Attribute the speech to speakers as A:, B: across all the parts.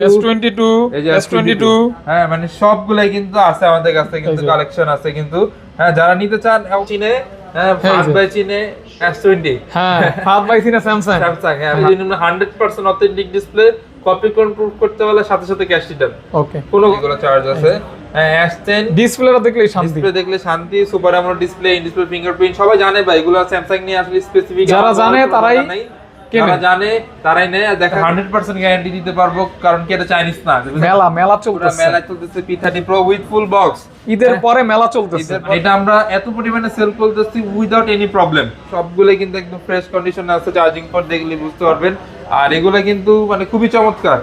A: S22 S22
B: হ্যাঁ মানে সবগুলাই কিন্তু আছে আমাদের কাছে কিন্তু কালেকশন আছে কিন্তু। হ্যাঁ যারা নিতে চান হ্যাঁ বাই চিনে S20
A: হ্যাঁ ফাদ বাইছি না স্যামসাং
B: স্যামসাং হ্যাঁ hundred percent authentic display copy করতে হলে সাথে সাথে ক্যাশ রিটার্ন
A: ওকে
B: কোনো এগুলো চার্জ আছে? হ্যাঁ S10
A: ডিসপ্লেটা দেখলেই শান্তি।
B: ডিসপ্লে দেখলে শান্তি super display in display fingerprint সবাই জানে ভাই এগুলো স্যামসাং নিয়ে আসলে স্পেসিফিক
A: যারা জানে তারাই।
B: যারা জানে তারাই নেয় দেখা হান্ড্রেড পার্সেন্ট গ্যারান্টি দিতে পারব কারণ কি এটা চাইনিজ না
A: মেলা মেলা চলতেছে।
B: মেলা চলতেছে P pro with full box
A: ঈদের পরে মেলা চলতেছে।
B: এটা আমরা এত পরিমাণে সেল করতেছি উইদাউট এনি প্রবলেম সবগুলো কিন্তু একদম ফ্রেশ কন্ডিশনে আছে চার্জিং দেখলে বুঝতে পারবেন। আর এগুলো কিন্তু মানে খুবই চমৎকার।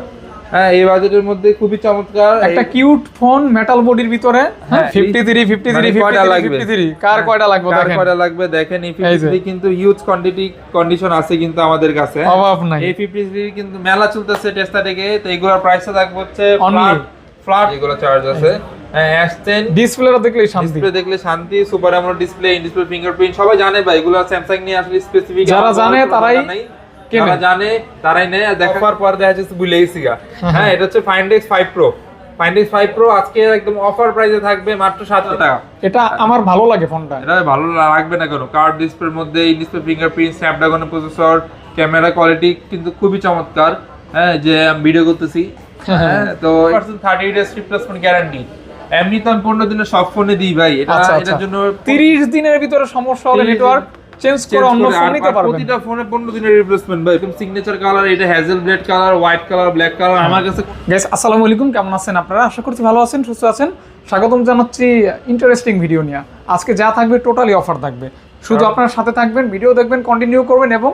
B: হ্যাঁ এই বাজেটের মধ্যে খুবই চমৎকার।
A: একটা কিউট ফোন মেটাল বডির ভিতরে
B: হ্যাঁ,
A: 53 53
B: মানে লাগবে?
A: 53 কার
B: হ্যাঁ,
A: কয়টা লাগবে দেখেন।
B: কয়টা লাগবে? দেখেন এই
A: এই
B: 53 কিন্তু হিউজ কোয়ান্টিটি কন্ডিশন আছে কিন্তু আমাদের কাছে।
A: অভাব নাই।
B: এই 53 কিন্তু মেলা চলতেছে টেস্টা থেকে তো এগুলোর প্রাইসটা থাকবে হচ্ছে ফ্ল্যাট ফ্ল্যাট এগুলো চার্জ আছে। হ্যাঁ S10
A: ডিসপ্লেটা দেখলেই শান্তি।
B: ডিসপ্লে দেখলে শান্তি super display in display fingerprint সবাই জানে ভাই এগুলো স্যামসাং নিয়ে আসলে স্পেসিফিক
A: যারা জানে তারাই।
B: যারা জানে তারাই নেয় আর দেখার পর দেখা যাচ্ছে ভুলে গেছি। হ্যাঁ এটা হচ্ছে Find X five pro Find X five pro আজকে একদম অফার প্রাইসে থাকবে মাত্র সাতশো টাকা।
A: এটা আমার ভালো লাগে ফোনটা।
B: এটা ভালো লাগবে না কেন? কার্ড ডিসপ্লের মধ্যে ডিসপ্লে ফিঙ্গারপ্রিন্ট স্ন্যাপড্রাগনের প্রসেসর ক্যামেরা কোয়ালিটি কিন্তু খুবই চমৎকার। হ্যাঁ যে আমি ভিডিও করতেছি। হ্যাঁ তো থার্টি ডেজ রিপ্লেসমেন্ট গ্যারান্টি এমনি তো আমি পনেরো দিনের সব ফোনে দিই ভাই। এটা
A: আচ্ছা, আচ্ছা।
B: এটার জন্য
A: 30 দিনের ভিতরে সমস্যা হলে
B: 30
A: নেটওয়ার্ক চেঞ্জ করে অন্য ফোন নিতে পারবেন।
B: প্রতিটা ফোনে পনেরো দিনের রিপ্লেসমেন্ট ভাই। একদম সিগনেচার কালার এটা hazel blade colour white colour black colour আমার কাছে
A: গাইস আসসালামু আলাইকুম কেমন আছেন আপনারা? আশা করছি ভালো আছেন সুস্থ আছেন। স্বাগতম জানাচ্ছি ইন্টারেস্টিং ভিডিও নিয়ে। আজকে যা থাকবে টোটালি অফার থাকবে। শুধু আপনার সাথে থাকবেন ভিডিও দেখবেন কন্টিনিউ করবেন এবং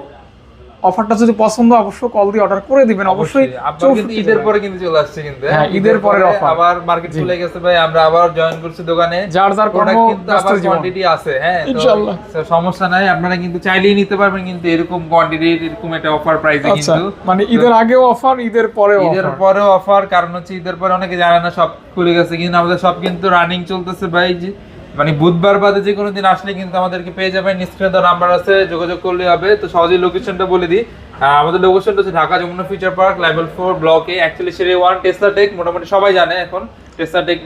A: অফারটা যদি পছন্দ অবশ্যই কল দিয়ে অর্ডার করে দিবেন। অবশ্যই।
B: আপনার কিন্তু
A: 64
B: ঈদের পরে কিন্তু চলে আসছে কিন্তু
A: হ্যাঁ, ঈদের পরের offer।
B: আবার মার্কেট চলে গেছে ভাই আমরা আবার জয়েন করছি দোকানে।
A: যার যার
B: প্রোডাক্ট কিন্তু আবার কোয়ান্টিটি আছে হ্যাঁ?
A: ইনশাআল্লাহ।
B: সমস্যা নাই আপনারা কিন্তু চাইলেই নিতে পারবেন কিন্তু এরকম কোয়ান্টিটি এরকম একটা অফার প্রাইসে
A: আচ্ছা
B: কিন্তু
A: মানে ঈদের আগেও অফার ঈদের পরেও
B: ঈদের পরেও অফার কারণ হচ্ছে ঈদের পরে অনেকে জানে না সব খুলে গেছে কিন্তু আমাদের সব কিন্তু রানিং চলতেছে ভাই মানে বুধবার বাদে যে কোনো দিন আসলে কিন্তু আমাদেরকে পেয়ে যাবেন। স্ক্রিনে নাম্বার আছে যোগাযোগ করলে হবে। তো সহজেই লোকেশনটা বলে দিই। আমাদের লোকেশনটা হচ্ছে Dhaka Jamuna future park level four ব্লকে অ্যাকচুয়ালি সেরে ওয়ান টেসলা টেক মোটামুটি সবাই জানে এখন। টেসলা টেক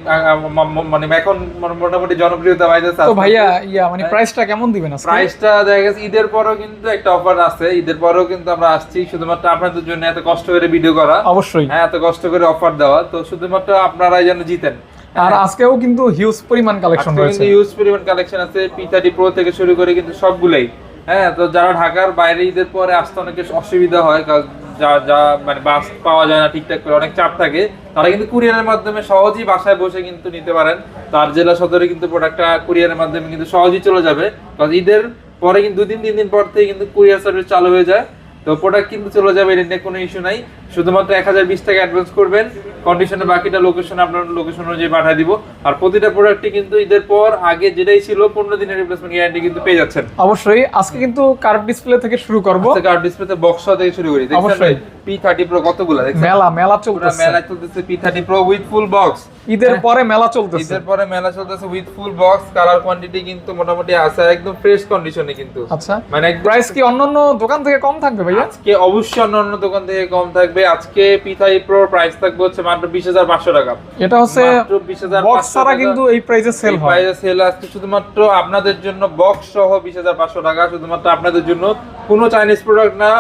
B: মানে এখন মোটামুটি জনপ্রিয়তা পাইতেছে
A: তো ভাইয়া ইয়া মানে প্রাইসটা কেমন দিবেন
B: প্রাইসটা দেখা গেছে ঈদের পরেও কিন্তু একটা অফার আছে। ঈদের পরেও কিন্তু আমরা আসছি শুধুমাত্র আপনাদের জন্য এত কষ্ট করে ভিডিও করা।
A: অবশ্যই।
B: হ্যাঁ এত কষ্ট করে অফার দেওয়া। তো শুধুমাত্র আপনারাই যেন জিতেন।
A: আর আজকেও কিন্তু হিউজ পরিমাণ কালেকশন রয়েছে।
B: ইউজ পরিমাণ কালেকশন আছে। পি থার্টি প্রো থেকে শুরু করে কিন্তু সবগুলাই। হ্যাঁ তো যারা ঢাকার বাইরে ঈদের পরে আসতে অনেক অসুবিধা হয় কারণ যা যা মানে বাস পাওয়া যায় না ঠিকঠাক করে অনেক চাপ থাকে। তারা কিন্তু কুরিয়ারের মাধ্যমে সহজেই বাসায় বসে কিন্তু নিতে পারেন। তার জেলা সদরে কিন্তু প্রোডাক্টটা কুরিয়ারের মাধ্যমে কিন্তু সহজেই চলে যাবে। কারণ ঈদের পরে কিন্তু দুদিন তিন দিন পর থেকে কিন্তু কুরিয়ার সার্ভিস চালু হয়ে যায়। তো প্রোডাক্ট কিন্তু চলে যাবে এটা নিয়ে কোনো ইস্যু নাই। শুধুমাত্র এক হাজার বিশ টাকা অ্যাডভান্স করবেন। কন্ডিশনে বাকিটা লোকেশন আপনার লোকেশন অনুযায়ী পাঠিয়ে দিব। আর প্রতিটা প্রোডাক্টই কিন্তু ঈদের পর আগে যেটাই ছিল পনেরো দিনের রিপ্লেসমেন্ট গ্যারান্টি কিন্তু পেয়ে যাচ্ছেন।
A: অবশ্যই আজকে কিন্তু কার্ভ ডিসপ্লে থেকে শুরু করব।
B: কার্ড ডিসপ্লেতে বক্স থেকে শুরু করি।
A: অবশ্যই।
B: পি থার্টি প্রো কতগুলো
A: মেলা মেলা চলতেছে।
B: মেলা চলতেছে P thirty pro with full box
A: ঈদের পরে মেলা চলতেছে।
B: ঈদের পরে মেলা চলতেছে with full box colour quantity কিন্তু মোটামুটি আছে একদম ফ্রেশ কন্ডিশনে কিন্তু।
A: আচ্ছা।
B: মানে
A: প্রাইস কি অন্যান্য দোকান থেকে কম থাকবে ভাইয়া?
B: আজকে অবশ্যই অন্যান্য দোকান থেকে কম থাকবে। আজকে পিথাই প্রো প্রাইস থাকবে হচ্ছে মাত্র বিশ হাজার পাঁচশো টাকা।
A: এটা হচ্ছে
B: 20,500
A: বক্স ছাড়া কিন্তু এই প্রাইসে সেল হয়।
B: প্রাইসে সেল আসছে শুধুমাত্র আপনাদের জন্য বক্স সহ বিশ হাজার পাঁচশো টাকা শুধুমাত্র আপনাদের জন্য। কোনো চাইনিজ প্রোডাক্ট না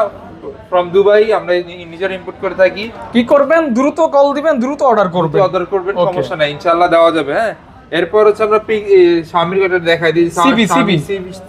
B: ফ্রম দুবাই আমরা নিজের ইম্পোর্ট করে থাকি।
A: কি করবেন? দ্রুত কল দিবেন দ্রুত অর্ডার করবেন।
B: অর্ডার করবেন. সমস্যা নাই ইনশাআল্লাহ দেওয়া যাবে হ্যাঁ? এরপর হচ্ছে আমরা স্বামীর কথা দেখাই দিই
A: CB, CB।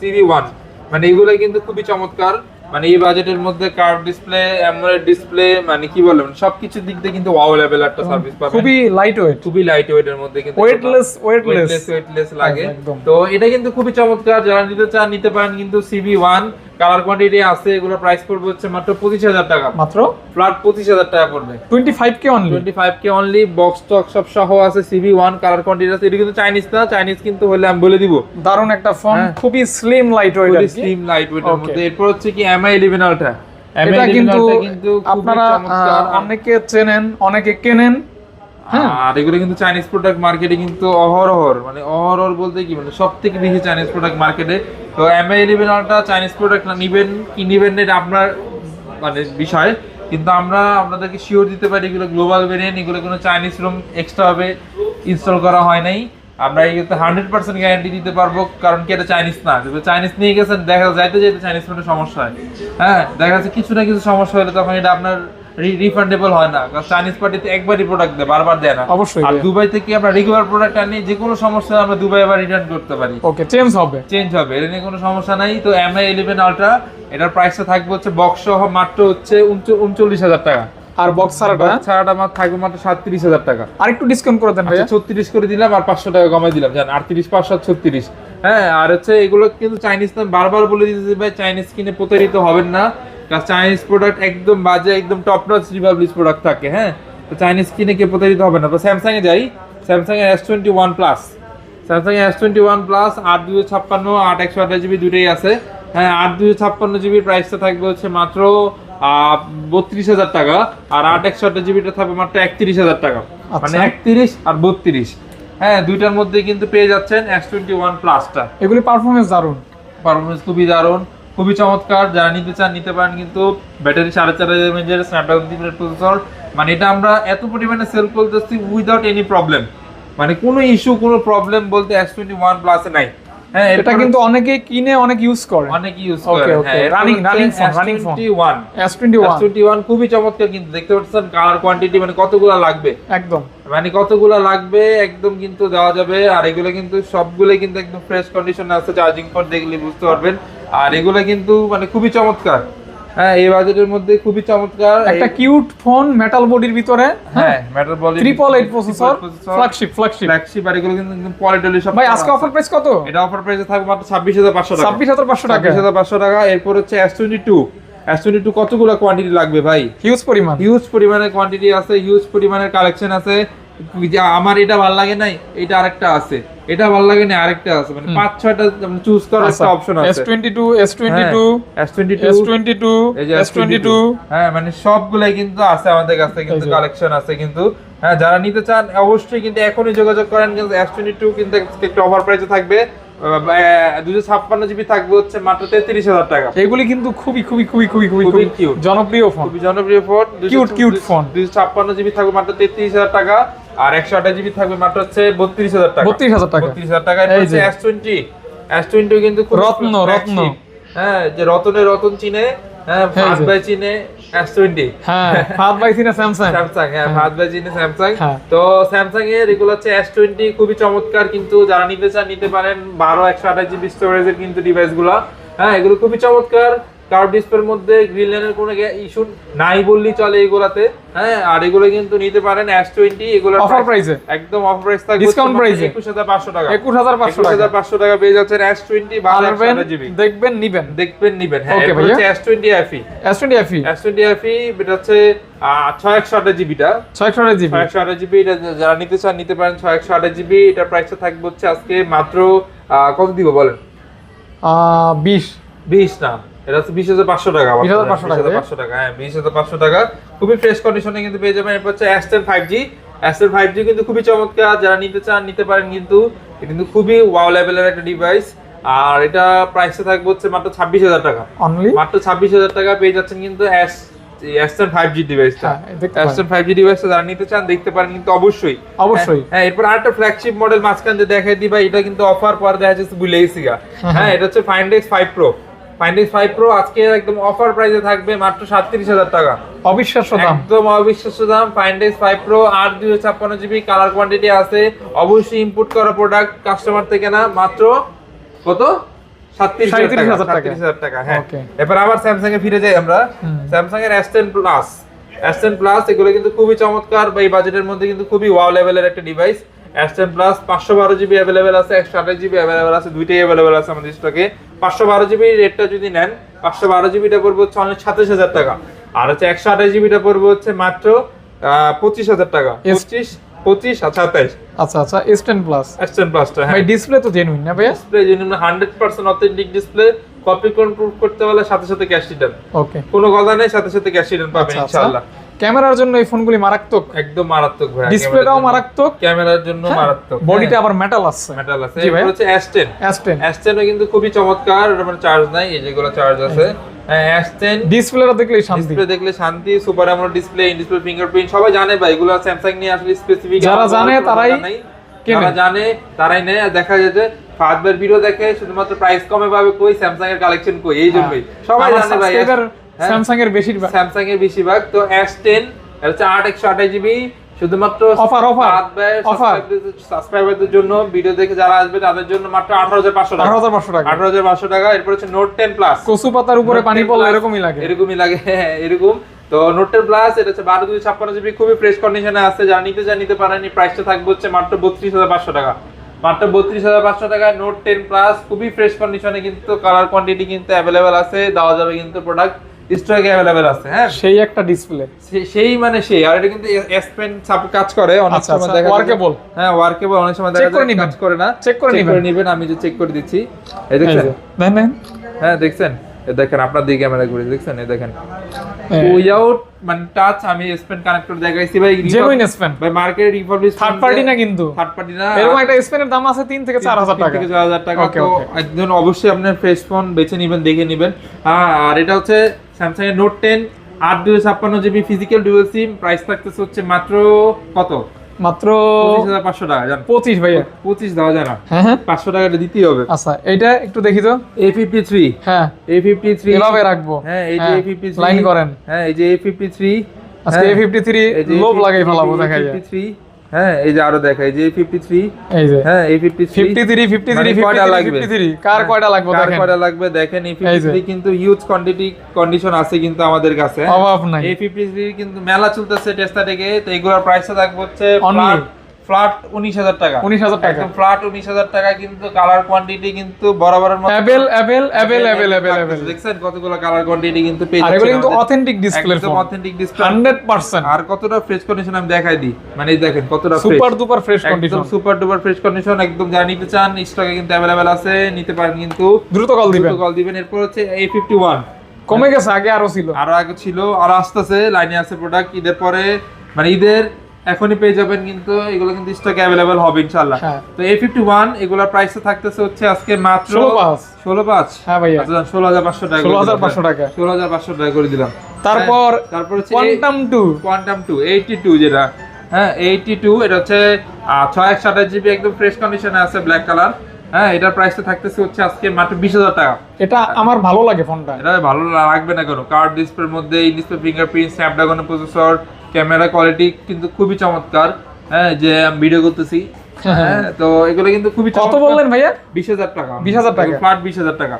B: সিবি ওয়ান মানে এগুলো কিন্তু খুবই চমৎকার। মানে এই বাজেটের মধ্যে কার্ভ ডিসপ্লে অ্যামোলেড ডিসপ্লে মানে কি বলবেন সবকিছু দিক দিয়ে কিন্তু ওয়াও লেভেল একটা সার্ভিস পাবেন।
A: খুবই লাইট ওয়েট
B: খুবই লাইট ওয়েট এর মধ্যে কিন্তু
A: ওয়েটলেস ওয়েটলেস
B: ওয়েটলেস ওয়েটলেস লাগে। তো এটা কিন্তু খুবই চমৎকার যারা নিতে চান নিতে পারেন কিন্তু সিবি ওয়ান কালার কোয়ান্টিটি আছে এগুলো প্রাইস পড়বে হচ্ছে মাত্র পঁচিশ হাজার টাকা।
A: মাত্র?
B: ফ্ল্যাট পঁচিশ হাজার টাকা পড়বে।
A: 25 K only
B: twenty five K only box টক সব সহ আছে সিবি ওয়ান কালার কোয়ান্টিটি আছে। এটা কিন্তু চাইনিজ না চাইনিজ কিন্তু হলে আমি বলে দিব।
A: দারুণ একটা ফোন
B: হ্যাঁ।
A: খুবই স্লিম লাইট ওয়েট
B: খুবই স্লিম লাইট ওয়েটের
A: Okay.
B: মধ্যে। এরপর হচ্ছে কি এমআই ইলেভেন আলট্রা
A: এটা কিন্তু
B: কিন্তু
A: আপনারা অনেকে চেনেন অনেকে কেনেন। হ্যাঁ।
B: আর এগুলো কিন্তু চাইনিজ প্রোডাক্ট মার্কেটে কিন্তু অহরহর মানে অহরহর বলতে কি মানে সব থেকে বেশি চাইনিজ প্রোডাক্ট মার্কেটে তো MI eleven ultra Chinese product নিবেন কি নিবেন এটা আপনার মানে বিষয়। কিন্তু আমরা, আপনাদেরকে শিওর দিতে পারি এগুলো গ্লোবাল ভেরিয়েন্ট এগুলো কোনো চাইনিজ রুম এক্সট্রাভাবে ইনস্টল করা হয় নাই। আমরা এগুলোতে হান্ড্রেড পার্সেন্ট গ্যারান্টি দিতে পারব, কারণ কি এটা চাইনিজ না। চাইনিজ নিয়ে গেছেন, দেখা যাইতে যাইতে চাইনিজ ফোনের সমস্যা হয়। হ্যাঁ দেখা যাচ্ছে কিছু না কিছু সমস্যা হলে তখন এটা আপনার রিফান্ডেবল হয় না। কারণ চাইনিজ পার্টিতে একবারই প্রোডাক্ট দেয় বারবার দেয় না।
A: অবশ্যই
B: আর দুবাই থেকে আমরা রেগুলার প্রোডাক্ট আনি যে কোনো সমস্যা আমরা দুবাই আবার রিটার্ন করতে পারি।
A: ওকে চেঞ্জ হবে।
B: চেঞ্জ হবে এটা নিয়ে কোনো সমস্যা নাই। তো এমআই ইলেভেন আলট্রা এটার প্রাইসটা থাকবে হচ্ছে বক্স সহ মাত্র হচ্ছে উনচল্লিশ হাজার টাকা।
A: আর বক্স ছাড়াটা?
B: ছাড়াটা আমার থাকবে মাত্র সাতত্রিশ হাজার টাকা।
A: আর একটু ডিসকাউন্ট করে দেন ভাইয়া।
B: আচ্ছা ছত্রিশ করে দিলাম আর পাঁচশো টাকা কমাই দিলাম। জান আটত্রিশ পাঁচশো ছত্রিশ। হ্যাঁ আর হচ্ছে এগুলো কিন্তু চাইনিজ না বারবার বলে দিতে ভাই চাইনিজ কিনে প্রতারিত হবেন না। চাইনিজ প্রোডাক্ট একদম বাজে একদম টপ নচ রিপাবলিশ প্রোডাক্ট থাকে হ্যাঁ? তো চাইনিজ কিনে কে প্রতারিত হবে না। তো স্যামসাং এ যাই স্যামসাং এর S twenty one plus Samsung S twenty one plus আট দুশো ছাপ্পান্ন আট একশো আঠাশ জিবি দুটোই আছে। হ্যাঁ আট দুশো ছাপ্পান্ন জিবির প্রাইসটা থাকবে হচ্ছে মাত্র বত্রিশ হাজার টাকা আর আট একশো আঠাশ জিবিটা থাকবে মাত্র একত্রিশ হাজার টাকা। মানে
A: আচ্ছা।
B: একত্রিশ আর বত্রিশ। হ্যাঁ দুইটার মধ্যে কিন্তু পেয়ে যাচ্ছেন এস টোয়েন্টি ওয়ান প্লাসটা
A: এগুলি পারফরমেন্স দারুণ
B: পারফরমেন্স খুবই দারুণ। খুবই চমৎকার যারা নিতে চান নিতে পারেন কিন্তু ব্যাটারি সাড়ে চার হাজার এমএজের স্ন্যাপড্রাগন প্রসেসর মানে এটা আমরা এত পরিমাণে সেল করতেছি উইদাউট এনি প্রবলেম মানে কোনো ইস্যু কোনো প্রবলেম বলতে এস টোয়েন্টি ওয়ান প্লাসে নাই। হ্যাঁ
A: এটা কিন্তু অনেকেই কিনে অনেক ইউজ করে।
B: অনেক ইউজ করে
A: S twenty one
B: twenty one খুবই চমৎকার কিন্তু দেখতে পাচ্ছেন কালার কোয়ান্টিটি মানে কতগুলো লাগবে।
A: একদম।
B: মানে কতগুলো লাগবে একদম কিন্তু দেওয়া যাবে আর এগুলো কিন্তু সবগুলো কিন্তু একদম ফ্রেশ কন্ডিশনে আছে চার্জিং পোর্ট দেখলে বুঝতে পারবেন। আর এগুলো কিন্তু মানে খুবই চমৎকার। হ্যাঁ এই বাজেটের মধ্যে খুবই চমৎকার।
A: একটা কিউট ফোন মেটাল বডির ভিতরে
B: হ্যাঁ? মেটাল বলি
A: triple eight processor flagship flagship
B: flagship আর এগুলো কিন্তু একদম কোয়ালিটি সব
A: ভাই আজকে অফার প্রাইস কত?
B: এটা অফার প্রাইসে থাকবে মাত্র ছাব্বিশ হাজার পাঁচশো টাকা।
A: ছাব্বিশ হাজার পাঁচশো টাকা।
B: ছাব্বিশ হাজার পাঁচশো টাকা। এরপর হচ্ছে S twenty two S twenty two কতগুলো কোয়ান্টিটি লাগবে ভাই?
A: হিউজ পরিমাণ।
B: হিউজ পরিমাণের কোয়ান্টিটি আছে হিউজ পরিমাণের কালেকশন আছে। আমার এটা ভালো লাগে নাই এটা আরেকটা আছে। এটা ভালো লাগে না আরেকটা আছে। মানে পাঁচ ছয়টা চুজ করার একটা অপশন আছে।
A: Twenty two S twenty two
B: S twenty
A: S twenty two
B: এই যে
A: এস টোয়েন্টি টু
B: হ্যাঁ মানে সবগুলাই কিন্তু আছে আমাদের কাছে কিন্তু কালেকশন আছে কিন্তু। হ্যাঁ যারা নিতে চান অবশ্যই কিন্তু এখনই যোগাযোগ করেন কিন্তু এস টোয়েন্টি টু কিন্তু একটু অফার প্রাইসে থাকবে। দুশো ছাপ্পান্ন জিবি থাকবে হচ্ছে মাত্র তেত্রিশ হাজার টাকা।
A: এগুলি কিন্তু খুবই খুবই খুবই খুবই খুবই জনপ্রিয় ফোন
B: খুবই জনপ্রিয় ফোন
A: Cute, cute phone।
B: দুশো ছাপ্পান্ন জিবি থাকবে মাত্র তেত্রিশ হাজার টাকা আর একশো আঠাশ জিবি থাকবে মাত্র হচ্ছে বত্রিশ হাজার টাকা।
A: বত্রিশ হাজার টাকা।
B: বত্রিশ হাজার টাকা। এস টোয়েন্টি এস টোয়েন্টি কিন্তু
A: রত্ন, রত্ন।
B: হ্যাঁ যে রতনে রতন চিনে হ্যাঁ ফার্স্ট বাই চিনে এস টোয়েন্টি
A: হ্যাঁ ফাদ বাই সিনা স্যামসাং
B: স্যামসাং হ্যাঁ ফার্স্ট বাই চিনে স্যামসাং। তো স্যামসাং এর এগুলো হচ্ছে এস টোয়েন্টি খুবই চমৎকার কিন্তু যারা নিতে চান নিতে পারেন। বারো একশো আঠাশ জিবি স্টোরেজের কিন্তু ডিভাইসগুলো। হ্যাঁ এগুলো খুবই চমৎকার। কার্ভ ডিসপ্লের মধ্যে গ্রিন লাইনের কোনো ইস্যু নাই বললেই চলে এগুলাতে। হ্যাঁ আর এগুলো কিন্তু নিতে পারেন এস টোয়েন্টি এগুলো
A: price এ?
B: একদম অফার প্রাইস থাকবে
A: price এ?
B: একুশ হাজার পাঁচশো টাকা।
A: একুশ হাজার পাঁচশো
B: একুশ হাজার পাঁচশো টাকা পেয়ে যাচ্ছেন এস টোয়েন্টি বারো একশো জিবি
A: দেখবেন নিবেন।
B: দেখবেন নিবেন। হ্যাঁ হচ্ছে S twenty FE
A: S twenty FE
B: S twenty FE এটা হচ্ছে ছয় একশো আঠাশ জিবিটা
A: ছয়শো আঠাশ জিবি
B: ছয় একশো আঠাশ জিবি এটা যারা নিতে চান নিতে পারেন ছয় একশো আঠাশ জিবি এটার প্রাইসটা থাকবে হচ্ছে আজকে মাত্র কত দিব বলেন?
A: বিশ।
B: বিশ না। এটা হচ্ছে বিশ হাজার পাঁচশো টাকা
A: 20,500 টাকা,
B: পাঁচশো টাকা হ্যাঁ বিশ হাজার পাঁচশো টাকা। খুবই ফ্রেশ কন্ডিশনে কিন্তু পেয়ে যাবেন। এরপর হচ্ছে অ্যাস্টেন ফাইভ জি অ্যাস্টেন ফাইভ জি কিন্তু খুবই চমৎকার। যারা নিতে চান নিতে পারেন কিন্তু। এটা কিন্তু খুবই ওয়াও লেভেলের একটা ডিভাইস আর এটা প্রাইসটা থাকবে হচ্ছে মাত্র ছাব্বিশ হাজার টাকা।
A: অনলি
B: মাত্র ছাব্বিশ হাজার টাকা পেয়ে যাচ্ছেন কিন্তু এস এসটেন ফাইভ জি ডিভাইসটা
A: দেখতে
B: ফাইভ জি ডিভাইসটা যারা নিতে চান দেখতে পারেন কিন্তু অবশ্যই।
A: অবশ্যই।
B: হ্যাঁ, হ্যাঁ এরপর আরেকটা ফ্ল্যাগশিপ মডেল মাঝখান দিয়ে দেখাই দিবা এটা কিন্তু অফার পর দেখা যাচ্ছে ভুলে গেছি হ্যাঁ এটা হচ্ছে Find X five pro Find X five pro আজকে একদম অফার প্রাইসে থাকবে মাত্র সাতত্রিশ হাজার টাকা।
A: অবিশ্বাস্য দাম।
B: একদম অবিশ্বাস্য দাম। ফাইন্ডেক্স ফাইভ প্রো আট দুশো ছাপ্পান্ন জিবি কালার কোয়ান্টিটি আছে। অবশ্যই ইম্পোর্ট করা প্রোডাক্ট কাস্টমার থেকে না মাত্র কত?
A: টাকা।
B: হ্যাঁ। এবার আবার স্যামসাং এ ফিরে যাই আমরা। স্যামসাং এর S10 প্লাস S10 প্লাস এগুলো কিন্তু খুবই চমৎকার বা এই বাজেটের মধ্যে কিন্তু খুবই ওয়াও লেভেলের একটা ডিভাইস S10 প্লাস পাঁচশো বারো জিবি অ্যাভেলেবেল আছে একশো আঠাশ জিবি অ্যাভেলেবেল আছে দুইটাই অ্যাভেলেবেল আছে আমাদের স্টকে পাঁচশো বারো জিবি রেটটা যদি নেন পাঁচশো বারো জিবিটা পড়বে হচ্ছে সাতাশ হাজার টাকা। আর হচ্ছে একশো আঠাশ জিবিটা পড়বে হচ্ছে মাত্র পঁচিশ হাজার টাকা। পঁচিশ পঁচিশ আর সাতাইশ
A: আচ্ছা আচ্ছা এস টেন প্লাস
B: S10 প্লাসটা হ্যাঁ।
A: ডিসপ্লে তো জেনুইন না ভাইয়া?
B: Display genuine hundred percent authentic display copy proof করতে হলে সাথে সাথে ক্যাশ রিটার্ন
A: ওকে
B: কোনো কথা নেই সাথে সাথে ক্যাশ রিটার্ন পাবেন
A: আচ্ছা আচ্ছা।
B: ইনশাআল্লাহ।
A: ক্যামেরার জন্য এই ফোনগুলি মারাত্মক।
B: একদম মারাত্মক ভাই
A: ডিসপ্লেটাও মারাত্মক।
B: ক্যামেরার জন্য মারাত্মক।
A: বডিটা আবার মেটাল আসছে
B: মেটাল আছে।
A: জি ভাই।
B: হচ্ছে S10
A: এস টেন
B: S10 কিন্তু খুবই চমৎকার এটা মানে চার্জ নাই এই যেগুলো চার্জ আছে। এস টেন
A: ডিসপ্লেটা দেখলেই শান্তি।
B: ডিসপ্লে দেখলে শান্তি super AMOLED display in display fingerprint সবাই জানে ভাই এগুলো স্যামসাং নিয়ে আসলে স্পেসিফিক
A: যারা জানে তারাই
B: যারা জানে তারাই নেয়। আর দেখা যায় যে ভাইয়ের ভিডিও দেখে শুধুমাত্র প্রাইস কমে পাবে কই স্যামসাং এর কালেকশন কই এই জন্যই। সবাই জানে ভাই হ্যাঁ।
A: স্যামসাং এর বেশিরভাগ।
B: স্যামসাং এর বেশিরভাগ। তো এস টেন এটা হচ্ছে আট একশো আঠাশ জিবি শুধুমাত্র
A: offer, offer।
B: সাবস্ক্রাইবারদের জন্য ভিডিও দেখে যারা আসবে তাদের জন্য মাত্র আঠারো হাজার পাঁচশো টাকা।
A: আঠারো হাজার পাঁচশো টাকা।
B: আঠারো হাজার পাঁচশো টাকা। এরপর হচ্ছে নোট প্লাস
A: কচু পাতার উপরে পানি পড়লে এরকমই লাগে।
B: এরকমই লাগে হ্যাঁ, এরকম। তো প্লাস এটা হচ্ছে বারো দুই ছাপ্পান্ন জিবি খুবই ফ্রেশ কন্ডিশনে আছে। যারা নিতে চান নিতে পারেনি। প্রাইসটা থাকবে হচ্ছে মাত্র বত্রিশ হাজার পাঁচশো টাকা। মাত্র বত্রিশ হাজার পাঁচশো টাকায় নোট টেন প্লাস খুবই ফ্রেশ কন্ডিশনে কিন্তু কালার কোয়ান্টিটি কিন্তু অ্যাভেলেবেল আছে। দেওয়া যাবে কিন্তু প্রোডাক্ট স্টকে আছে হ্যাঁ?
A: সেই একটা ডিসপ্লে
B: সেই মানে সেই আর এটা কিন্তু এস পেন কাজ করে অনেক
A: আচ্ছা,
B: সময়
A: আচ্ছা,
B: দেখা
A: workable।
B: হ্যাঁ ওয়ার্কেবল অনেক সময় দেখা যায় কাজ করে না।
A: Check করে নিবেন।
B: নিবেন আমি যে চেক করে দিচ্ছি। এই
A: দেন
B: হ্যাঁ দেখছেন? এ দেখেন আপনার দিকে ক্যামেরা ঘুরে দেখছেন? এই দেখেন।
A: হ্যাঁ।
B: উইআউট মানে টাচ আমি স্পেন কানেক্টর দেখাইছি। ভাই
A: জেনুইন
B: ভাই মার্কেট
A: থার্ড পার্টি না কিন্তু?
B: থার্ড পার্টি না।
A: এরকম একটা স্পেনের দাম আছে তিন থেকে চার হাজার
B: তিন
A: টাকা।
B: থেকে চার হাজার টাকা।
A: Okay,
B: তো একজন অবশ্যই আপনার ফ্রেশ ফোন বেছে নেবেন দেখে নেবেন। আর এটা হচ্ছে স্যামসাং এর নোট টেন আট দুই ছাপ্পান্ন GB physical dual SIM price থাকতেছে হচ্ছে মাত্র কত?
A: মাত্র
B: পঁচিশ টাকা জান।
A: পঁচিশ ভাইয়া।
B: পঁচিশ দেওয়া যায় না।
A: হ্যাঁ হ্যাঁ।
B: পাঁচশো টাকাটা দিতেই হবে।
A: আচ্ছা এইটা একটু দেখি তো।
B: এ ফিফটি থ্রি
A: হ্যাঁ।
B: এ ফিফটি থ্রি
A: এভাবে রাখব।
B: হ্যাঁ এই যে এ ফিফটি থ্রি
A: লাইন করেন।
B: হ্যাঁ এই যে এ ফিফটি থ্রি
A: আজকে এ ফিফটি থ্রি লোভ লাগাই ফেলাবো দেখা যায়।
B: হ্যাঁ এই যে আরও দেখাই যে ফিফটি থ্রি
A: এই যে
B: হ্যাঁ এই fifty
A: fifty three fifty three
B: মানে কয়টা লাগবে?
A: কার কয়টা লাগবে
B: কার কয়টা লাগবে দেখেন এই
A: এই
B: ফিফটি
A: যে।
B: থ্রি কিন্তু হিউজ কোয়ান্টিটি কন্ডিশন আছে কিন্তু আমাদের কাছে
A: অভাব নাই
B: এই কিন্তু মেলা চলতেছে টেস্টা থেকে তো এগুলোর প্রাইসটা থাকবে হচ্ছে? ফ্ল্যাট টাকা। একদম ফ্ল্যাট টাকা কিন্তু কালার কোয়ান্টিটি কিন্তু বরাবরের মতো
A: avail avail avail avail avail avail
B: দেখছেন কতগুলো কালার কোয়ান্টিটি কিন্তু পেয়ে
A: আর এগুলো কিন্তু অথেন্টিক ডিসপ্লের
B: একদম অথেন্টিক ডিসপ্লে
A: হান্ড্রেড পার্সেন্ট
B: আর কতটা ফ্রেশ কন্ডিশন আমি দেখাই দিই মানে দেখেন কতটা
A: সুপার ফ্রেশ
B: একদম
A: condition
B: super duper fresh condition একদম যারা নিতে চান স্টকে কিন্তু অ্যাভেলেবেল আছে। নিতে পারেন কিন্তু
A: দ্রুত কল দিবেন।
B: কল দিবেন। এরপর হচ্ছে এই ফিফটি ওয়ান
A: কমে গেছে আগে আরও ছিল।
B: আরও আগে ছিল আর আসতেছে। লাইনে আছে প্রোডাক্ট ঈদের পরে মানে ঈদের এখনই পেয়ে যাবেন কিন্তু এগুলো কিন্তু স্টকে অ্যাভেলেবেল হবে ইনশাল্লাহ
A: হ্যাঁ।
B: তো এই ফিফটি ওয়ান এগুলোর প্রাইস থাকতেছে হচ্ছে আজকে মাত্র
A: ষোলো পাঁচ। হ্যাঁ ভাইয়া।
B: আচ্ছা ষোলো হাজার পাঁচশো টাকা
A: ষোলো হাজার পাঁচশো টাকা।
B: ষোলো হাজার পাঁচশো টাকা করে দিলাম।
A: তারপর
B: হ্যাঁ, তারপর হচ্ছে
A: Quantum two
B: Quantum two eighty two যেটা। হ্যাঁ এইটি টু এটা হচ্ছে ছয় একশো আঠাশ জিবি একদম ফ্রেশ কন্ডিশনে আছে ব্ল্যাক কালার হ্যাঁ এটার প্রাইসটা থাকতেছে হচ্ছে আজকে মাত্র বিশ হাজার টাকা।
A: এটা আমার ভালো লাগে ফোনটা।
B: এটা ভালো লাগবে না কেন? কার্ড ডিসপ্লের মধ্যে in display fingerprint Snapdragon processor camera quality কিন্তু খুবই চমৎকার। হ্যাঁ যে আমি ভিডিও করতেছি। হ্যাঁ তো এগুলো কিন্তু খুবই
A: কত বললেন ভাইয়া?
B: বিশ হাজার টাকা।
A: 20,000 টাকা?
B: ফ্ল্যাট বিশ হাজার টাকা।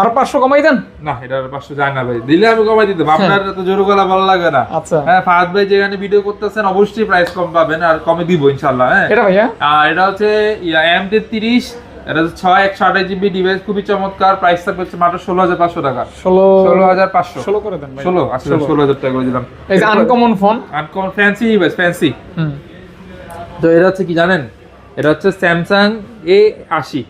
A: আরও পাঁচশো কমাই দেন?
B: না এটা আর পাঁচশো যায় না ভাই। দিলে আমি কমাই দিতাম। আপনার তো জোর গলা ভালো লাগে না।
A: আচ্ছা।
B: হ্যাঁ ফাহাদ ভাই যেখানে ভিডিও করতেছেন অবশ্যই প্রাইস কম পাবেন আর কমে দিব ইনশাল্লাহ হ্যাঁ।
A: এটা ভাইয়া?
B: আর এটা হচ্ছে এম তিরিশ এটা হচ্ছে ছয় একশো আঠাশ জিবি ডিভাইস খুবই চমৎকার। প্রাইস থাকবে হচ্ছে মাত্র ষোলো হাজার পাঁচশো টাকা।
A: ষোলো
B: ষোলো হাজার পাঁচশো।
A: ষোলো করে দেন
B: ষোলো আচ্ছা ষোলো। হাজার টাকা করে দিলাম।
A: Uncommon phone
B: uncommon fancy device fancy তো এটা হচ্ছে কি জানেন? এটা হচ্ছে স্যামসাং এ আশি।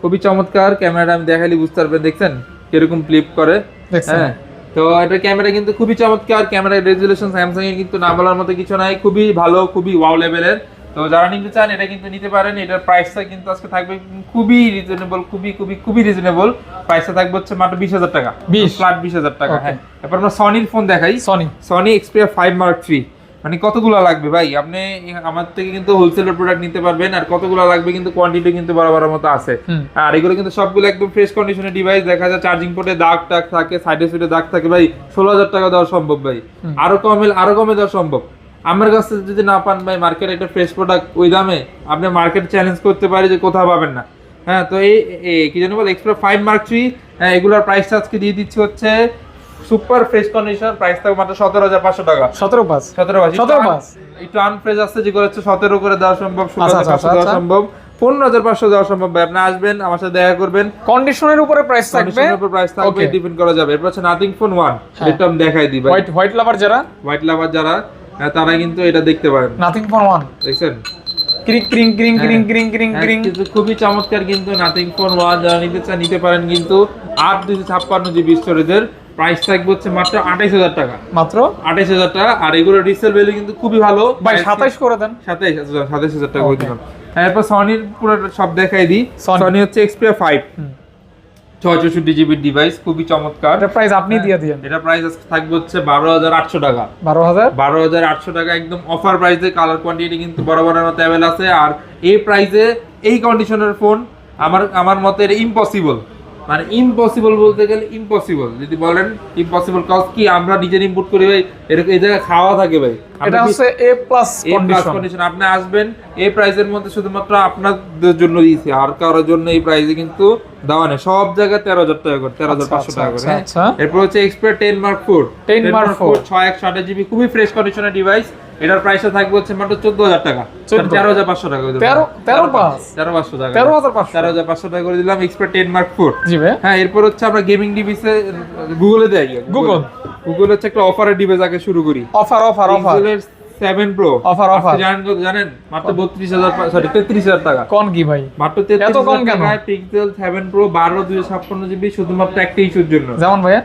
B: খুবই চমৎকার। ক্যামেরাটা আমি দেখালি বুঝতে পারবেন দেখছেন? কীরকম ফ্লিপ করে। হ্যাঁ। তো এটা ক্যামেরা কিন্তু খুবই চমৎকার। ক্যামেরার রেজুলেশন স্যামসাং এর কিন্তু না বলার মতো কিছু নাই। খুবই ভালো খুবই ওয়াও লেভেলের তো যারা নিতে চান এটা কিন্তু নিতে পারেন। এটার প্রাইসটা কিন্তু আজকে থাকবে খুবই রিজনেবল খুবই খুবই খুবই রিজনেবল প্রাইসটা থাকবে হচ্ছে মাত্র বিশ হাজার টাকা।
A: 20
B: ফ্ল্যাট বিশ হাজার টাকা হ্যাঁ। এরপর আমরা সনির ফোন দেখাই।
A: Sony
B: Sony Xperia five mark three মানে কতগুলো লাগবে ভাই? আপনি আমার থেকে কিন্তু হোলসেলের প্রোডাক্ট নিতে পারবেন আর কতগুলো লাগবে কিন্তু কোয়ান্টিটি কিন্তু বরাবর মতো আছে। আর এগুলো কিন্তু সবগুলো একদম ফ্রেশ কন্ডিশনের ডিভাইস দেখা যায় চার্জিং পোর্টে দাগ টাগ থাকে সাইডে সুইডে দাগ থাকে। ভাই ষোলো হাজার টাকা দেওয়া সম্ভব ভাই। আরও কমে আরও কমে দেওয়া সম্ভব। আমার কাছে যদি না পান ভাই মার্কেট একটা ফ্রেশ প্রোডাক্ট ওই দামে আপনি মার্কেট চ্যালেঞ্জ করতে পারি যে কোথাও পাবেন না। হ্যাঁ তো এই কি জানি বল এক্সপ্রা ফাইভ মার্ক থ্রি হ্যাঁ এগুলোর প্রাইসটা আজকে দিয়ে দিচ্ছি হচ্ছে সুপার ফ্রেশ কন্ডিশন প্রাইস থাকবে মাত্র সতেরো হাজার পাঁচশো টাকা।
A: সতেরো পাঁচ।
B: সতেরো পাঁচ।
A: সতেরো পাঁচ।
B: একটু আনফ্রেশ আছে যেগুলো হচ্ছে সতেরো করে দেওয়া সম্ভব ষোলো
A: আচ্ছা, আচ্ছা,
B: পাঁচশো দেওয়া
A: আচ্ছা।
B: সম্ভব। পনেরো হাজার পাঁচশো দেওয়া সম্ভব। ভাই আপনি আসবেন আমার সাথে দেখা করবেন।
A: কন্ডিশনের উপরে প্রাইস থাকবে।
B: উপর প্রাইস থাকবে. ডিপেন্ড করা যাবে। এরপর হচ্ছে নাথিং ফোন ওয়ান। এটা আমি দেখাই দিই
A: হোয়াইট হোয়াইট লাভার যারা?
B: হোয়াইট লাভার যারা তারা কিন্তু এটা দেখতে পারেন।
A: নাথিং ফর ওয়ান
B: দেখছেন?
A: ক্রিং ক্রিং ক্রিং ক্রিং ক্রিং ক্রিং
B: হ্যাঁ,
A: ক্রিং।
B: কিন্তু খুবই চমৎকার কিন্তু নাথিং ফোন ওয়ান যারা নিতে চান নিতে পারেন কিন্তু আট দুইশো ছাপ্পান্ন জিবি স্টোরেজের প্রাইস থাকবে হচ্ছে মাত্র আঠাইশ হাজার টাকা।
A: মাত্র?
B: আঠাইশ হাজার টাকা। আর এগুলো রিসেল ভ্যালু কিন্তু খুবই ভালো।
A: ভাই সাতাইশ করে দেন।
B: সাতাইশ সাতাইশ হাজার টাকা করে. দিলাম। হ্যাঁ, এরপর সনির পুরো সব দেখাই দিই। সনি হচ্ছে এক্সপিয়া ফাইভ
A: হুম।
B: ছয় চৌষট্টি জিবির ডিভাইস খুবই চমৎকার।
A: এটা প্রাইস আপনি দিয়ে দিয়েন।
B: এটা প্রাইস আজকে থাকবে হচ্ছে বারো হাজার আটশো টাকা।
A: বারো হাজার?
B: বারো হাজার আটশো টাকা একদম অফার প্রাইসে কালার কোয়ান্টিটি কিন্তু বরাবরের মতো অ্যাভেল আছে। আর এই প্রাইসে এই কন্ডিশনের ফোন আমার আমার মতে এটা ইম্পসিবল মানে ইম্পসিবল বলতে গেলে ইম্পসিবল যদি বলেন ইম্পসিবল কজ কি? আমরা নিজের ইম্পোর্ট করি ভাই এরকম এই জায়গায় খাওয়া থাকে ভাই।
A: এটা হচ্ছে এ প্লাস কন্ডিশন
B: আপনি আসবেন এই প্রাইসের মধ্যে শুধুমাত্র আপনাদের জন্য দিয়েছি। আর কারোর জন্য এই প্রাইসে কিন্তু দেওয়া নেই। সব জায়গায় তেরো হাজার টাকা করে তেরো হাজার পাঁচশো
A: আচ্ছা,
B: টাকা করে
A: আচ্ছা,
B: হ্যাঁ।
A: আচ্ছা।
B: এরপর হচ্ছে এক্সপার্ট টেন মার্ক ফোর
A: 10 মার্ক four।
B: ছয় একশো আঠাশ জিবি। খুবই ফ্রেশ কন্ডিশনের ডিভাইস এটার প্রাইসটা থাকবে হচ্ছে মাত্র চোদ্দ। হাজার টাকা
A: 14
B: হাজার পাঁচশো টাকা করে দিলাম।
A: তেরো- তেরো পাঁচ?
B: তেরো পাঁচশো টাকা।
A: তেরো হাজার পাঁচশো।
B: তেরো হাজার পাঁচশো টাকা করে দিলাম এক্সপার্ট টেন মার্ক ফোর
A: জি ভাই।
B: হ্যাঁ এরপর হচ্ছে আমরা গেমিং ডিভাইসে গুগলে দেয়
A: Google।
B: গুগল হচ্ছে একটা অফারের ডিভাইস আগে শুরু করি।
A: Offer offer offer
B: 7 pro
A: Offer, offer।
B: জানেন কত জানেন? মাত্র 32000 সরি 33000 টাকা।
A: কোন কি ভাই?
B: মাত্র 33000
A: কেন?
B: টাকায় পিক্সেল 7 প্রো 12 256 জিবি শুধুমাত্র একটা ইস্যুর জন্য।
A: যেমন ভাইয়া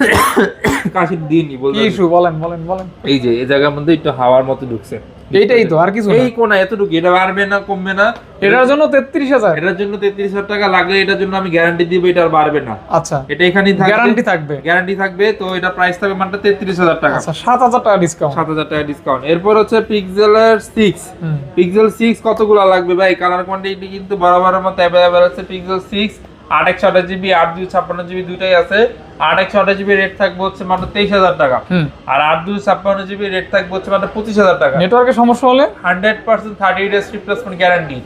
A: কি
B: বলতে
A: ইস্যু বলেন বলেন বলেন।
B: এই যে এই জায়গার মধ্যে একটু হাওয়ার মতো ঢুকছে।
A: এইটাই তো আর কিছু
B: এই কোনা এতটুকু এটা বাড়বে না কমবে না?
A: এটার জন্য তেত্রিশ হাজার।
B: এটার জন্য 33000 টাকা লাগলে এটার জন্য আমি গ্যারান্টি দিব এটা আর বাড়বে না।
A: আচ্ছা।
B: এটা এখানেই থাকবে।
A: গ্যারান্টি থাকবে।
B: গ্যারান্টি থাকবে তো এটা প্রাইস থাকবে মাত্র 33000 টাকা।
A: আচ্ছা সাত হাজার টাকা ডিসকাউন্ট
B: 7000 টাকা ডিসকাউন্ট এরপর হচ্ছে পিক্সেলের 6
A: হুম।
B: পিক্সেল সিক্স কতগুলো লাগবে ভাই? কালার কোয়ান্টিটি কিন্তু বরাবরের মতো অ্যাভেলেবেল আছে পিক্সেল সিক্স আট একশো আঠাশ জিবি আট দুই ছাপ্পান্ন জিবি দুইটাই আছে। আট একশো আঠাশ জিবি রেট থাকবে হচ্ছে মাত্র তেইশ হাজার টাকা। আর আট দুই ছাপ্পান্ন জিবি রেট থাকবে হচ্ছে মাত্র পঁচিশ হাজার টাকা।
A: নেটওয়ার্কের সমস্যা হলে?
B: Hundred percent thirty days replacement guarantee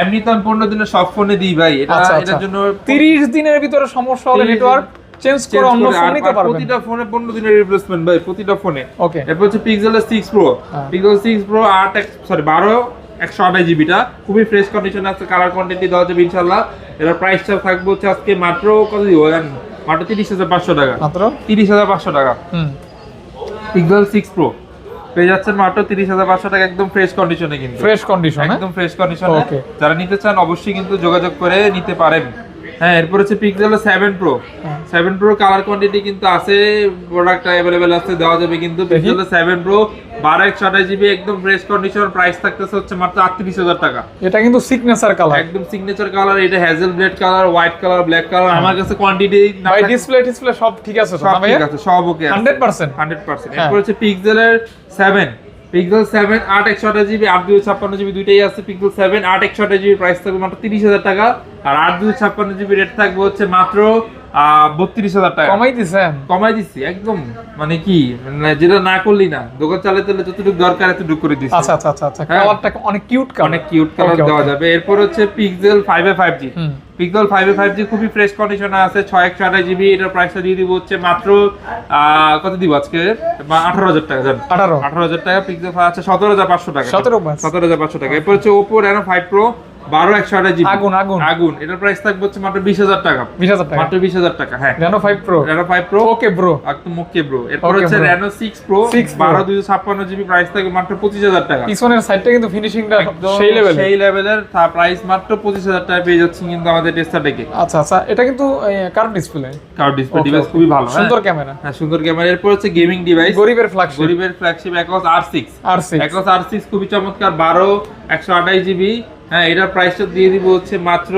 B: এমনি তো আমি পনেরো দিনের সব ফোনে দিই ভাই। এটা
A: আচ্ছা,
B: এটার
A: আচ্ছা।
B: জন্য
A: তিরিশ দিনের ভিতরে সমস্যা হলে নেটওয়ার্ক চেঞ্জ করে অন্য ফোন নিতে পারবেন।
B: প্রতিটা ফোনে পনেরো দিনের রিপ্লেসমেন্ট ভাই প্রতিটা ফোনে
A: ওকে
B: এরপর হচ্ছে পিক্সেলের six pro. Pixel six pro আট সরি বারো একশো আঠাশ জিবিটা খুবই ফ্রেশ কন্ডিশন আছে কালার কোয়ান্টিটি দেওয়া যাবে ইনশাল্লাহ এটার প্রাইসটা থাকবে হচ্ছে আজকে মাত্র কত দিব মাত্র তিরিশ হাজার পাঁচশো টাকা।
A: মাত্র?
B: তিরিশ হাজার পাঁচশো টাকা। পিক্সেল সিক্স প্রো পেয়ে যাচ্ছেন মাত্র তিরিশ হাজার পাঁচশো টাকা একদম ফ্রেশ কন্ডিশনে কিন্তু।
A: ফ্রেশ কন্ডিশন হ্যাঁ?
B: একদম ফ্রেশ কন্ডিশনে যারা নিতে চান অবশ্যই কিন্তু যোগাযোগ করে নিতে পারেন। হ্যাঁ এরপর হচ্ছে পিক্সেলের seven pro. Seven pro colour quantity কিন্তু আছে প্রোডাক্ট অ্যাভেলেবেল আছে দেওয়া যাবে কিন্তু। পিক্সেলের সেভেন প্রো বারো একশো আঠাশ জিবি একদম ফ্রেশ কন্ডিশন প্রাইস থাকতেছে হচ্ছে মাত্র আটত্রিশ হাজার টাকা।
A: এটা কিন্তু সিগনেচার কালার
B: একদম সিগনেচার কালার এটা hazel blade colour white colour black colour আমার কাছে কোয়ান্টিটি
A: ভাই ডিসপ্লে ডিসপ্লে সব ঠিক আছে
B: সব ঠিক আছে সব okay
A: hundred percent
B: hundred percent
A: হ্যাঁ।
B: এরপর হচ্ছে পিক্সেলের সেভেন পিক্সেল সেভেন আট একশো আঠাশ জিবি আট দুই ছাপ্পান্ন জিবি দুইটাই আছে পিক্সেল সেভেন আট একশো আঠাশ জিবি প্রাইস থাকবে মাত্র তিরিশ হাজার টাকা। আর আট দুই ছাপ্পান্ন জিবি রেট থাকবে হচ্ছে মাত্র বত্রিশ হাজার টাকা।
A: কমাই দিছেন
B: কমাই দিচ্ছি একদম। মানে কি মানে যেটা না করলি না দোকান চালাতে হলে যতটুকু দরকার এতটুকু করে দিচ্ছি
A: আচ্ছা আচ্ছা আচ্ছা আচ্ছা।
B: হ্যাঁ।
A: কালারটা অনেক কিউট কালার
B: অনেক কিউট কালার দেওয়া যাবে। এরপর হচ্ছে pixel five five G pixel five five G খুবই ফ্রেশ কন্ডিশনে আছে ছয় একশো আঠাশ জিবি এটার প্রাইসটা দিয়ে দিব হচ্ছে মাত্র কত দিব আজকে? আঠারো হাজার টাকা জান।
A: আঠারো।
B: আঠারো হাজার টাকা পিক্সেল আছে সতেরো হাজার পাঁচশো টাকা।
A: 17,500
B: সতেরো হাজার পাঁচশো টাকা। এরপর হচ্ছে ওপো রেনো ফাইভ প্রো বারো একশো আঠাশ জিবি।
A: আগুন আগুন।
B: আগুন। এটার প্রাইস থাকবে হচ্ছে মাত্র বিশ হাজার টাকা।
A: বিশ হাজার টাকা।
B: মাত্র বিশ হাজার টাকা হ্যাঁ।
A: Reno five pro
B: Reno five pro
A: okay bro
B: একদম মুখ্য ব্রো এরপর হচ্ছে রেনো সিক্স প্রো বারো দুইশো ছাপ্পান্ন জিবি প্রাইস থাকবে মাত্র পঁচিশ হাজার টাকা।
A: পিছনের সাইডটা কিন্তু ফিনিশিংটা সেই লেভেল
B: সেই লেভেলের প্রাইস মাত্র পঁচিশ হাজার টাকা পেয়ে যাচ্ছি কিন্তু আমাদের টেস্টার ডেকে
A: আচ্ছা আচ্ছা। এটা কিন্তু curve display
B: curve display device খুবই ভালো?
A: সুন্দর ক্যামেরা
B: হ্যাঁ সুন্দর ক্যামেরা এরপর হচ্ছে গেমিং ডিভাইস
A: গরিবের ফ্ল্যাগশিপ
B: গরিবের ফ্ল্যাগশিপ একস আর সিক্স
A: আর সিক্স
B: একস আর সিক্স খুবই চমৎকার। বারো একশো আঠাশ জিবি। হ্যাঁ এটার প্রাইসটা দিয়ে দিব হচ্ছে মাত্র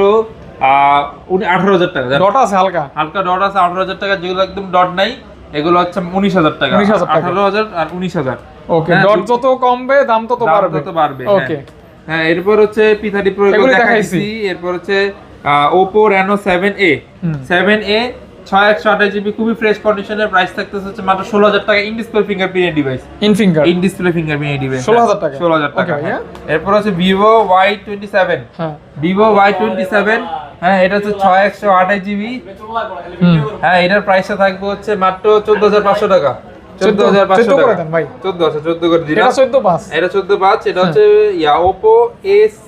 B: উনি আঠারো হাজার টাকা।
A: ডট আছে হালকা।
B: হালকা ডট আছে আঠারো হাজার টাকা যেগুলো একদম ডট নাই এগুলো হচ্ছে উনিশ হাজার টাকা।
A: 19,000 টাকা।
B: আঠারো হাজার আর উনিশ হাজার।
A: ওকে
B: হ্যাঁ,
A: ডট যত কমবে দাম তত বাড়বে।
B: তত বাড়বে
A: ওকে
B: হ্যাঁ। হ্যাঁ এরপর হচ্ছে প্রো দেখাইছি। এরপর হচ্ছে Oppo Reno seven A seven A ছয় একশো আঠাশ জিবি খুবই ফ্রেশ কন্ডিশনের প্রাইস থাকতেছে হচ্ছে মাত্র ষোলো হাজার টাকা। In display fingerprint device
A: in finger
B: in display fingerprint device
A: ষোলো হাজার হ্যাঁ, টাকা।
B: ষোলো হাজার টাকা হ্যাঁ। এরপর হচ্ছে Vivo Y twenty seven Vivo Y twenty seven হ্যাঁ এটা হচ্ছে ছয় একশো আঠাশ জিবি হ্যাঁ এটার প্রাইসটা থাকবে হচ্ছে মাত্র চোদ্দ হাজার পাঁচশো টাকা। চোদ্দ হাজার পাঁচশো টাকা। চোদ্দ হাজার চোদ্দ করে
A: দিন
B: এটা চোদ্দ পাঁচ। এটা
A: চোদ্দ পাঁচ এটা হ্যাঁ।
B: হচ্ছে ইয়াওপো
A: এস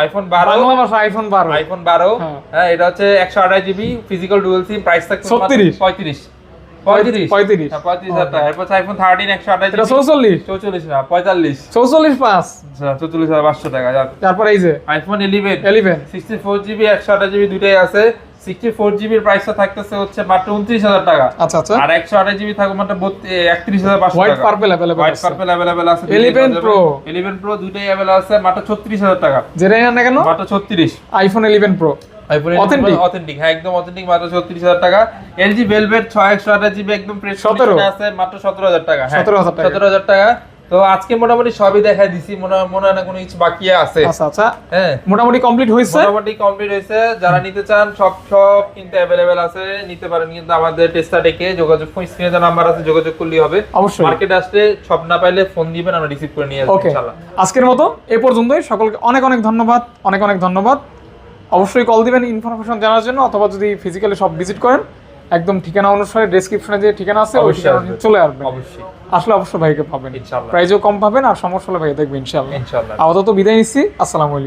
B: আইফোন বারো।
A: বাংলা ভাষা আইফোন বারো।
B: আইফোন বারো।
A: হ্যাঁ।
B: হ্যাঁ এটা হচ্ছে একশো আঠাশ GB physical dual SIM price থাকছে
A: 36
B: পঁয়ত্রিশ। পঁয়ত্রিশ।
A: পঁয়ত্রিশ।
B: হ্যাঁ, পঁয়ত্রিশ হাজার টাকা। এরপর আইফোন থার্টিন একশো আঠাশ
A: চৌচল্লিশ।
B: চৌচল্লিশ না পঁয়তাল্লিশ।
A: চৌচল্লিশ পাঁচ।
B: আচ্ছা চৌচল্লিশ হাজার পাঁচশো টাকা
A: তারপর এই যে
B: iPhone eleven
A: eleven
B: sixty four GB একশো আঠাশ জিবি দুটাই আছে। সিক্সটি ফোর জিবির প্রাইসটা থাকতেছে হচ্ছে মাত্র উনত্রিশ হাজার টাকা।
A: আচ্ছা আচ্ছা।
B: আর একশো আঠাশ জিবি থাকবে মাত্র একত্রিশ হাজার
A: white purple available
B: white purple available আছে।
A: 11 Pro।
B: ইলেভেন প্রো দুইটাই অ্যাভেলেবল আছে মাত্র ছত্রিশ হাজার টাকা।
A: যেটাই না কেন?
B: মাত্র ছত্রিশ।
A: IPhone eleven pro
B: iPhone authentic হ্যাঁ একদম অথেন্টিক মাত্র ছত্রিশ হাজার টাকা। এলজি ভেলভেট ছয় একশো আঠাশ জিবি একদম প্রেস
A: 17
B: আছে মাত্র সতেরো হাজার টাকা। হ্যাঁ
A: 17,000 টাকা।
B: সতেরো হাজার টাকা। তো আজকে মোটামুটি সবই দেখাই দিছি মনে হয়- না কোনো কিছু বাকি আছে।
A: আচ্ছা আচ্ছা।
B: হ্যাঁ।
A: মোটামুটি কমপ্লিট হয়েছে?
B: মোটামুটি কমপ্লিট হয়েছে। যারা নিতে চান সব সব কিন্তু অ্যাভেলেবেল আছে। নিতে পারেন কিন্তু আমাদের টেস্টা ডেকে যোগাযোগ স্ক্রিনে যে নাম্বার আছে যোগাযোগ করলেই হবে।
A: অবশ্যই।
B: মার্কেটে আসলে সব না পাইলে ফোন দিবেন আমরা রিসিভ করে নিয়ে আসব ইনশাআল্লাহ।
A: আজকের মতো এ পর্যন্তই। সকলকে অনেক অনেক ধন্যবাদ অনেক অনেক ধন্যবাদ। অবশ্যই কল দিবেন ইনফরমেশন জানার জন্য অথবা যদি ফিজিক্যালি সব ভিজিট করেন একদম ঠিকানা অনুসারে ডেসক্রিপশনে যে ঠিকানা আছে ওই
B: অবশ্যই
A: ঠিকানা চলে আসবেন
B: অবশ্যই।
A: আসলে অবশ্যই ভাইকে পাবেন।
B: ইনশাআল্লাহ।
A: প্রাইজও কম পাবেন আর সমস্যা হলে ভাই দেখবেন ইনশাআল্লাহ।
B: ইনশাআল্লাহ।
A: আপাতত বিদায় নিচ্ছি। আসসালামু আলাইকুম।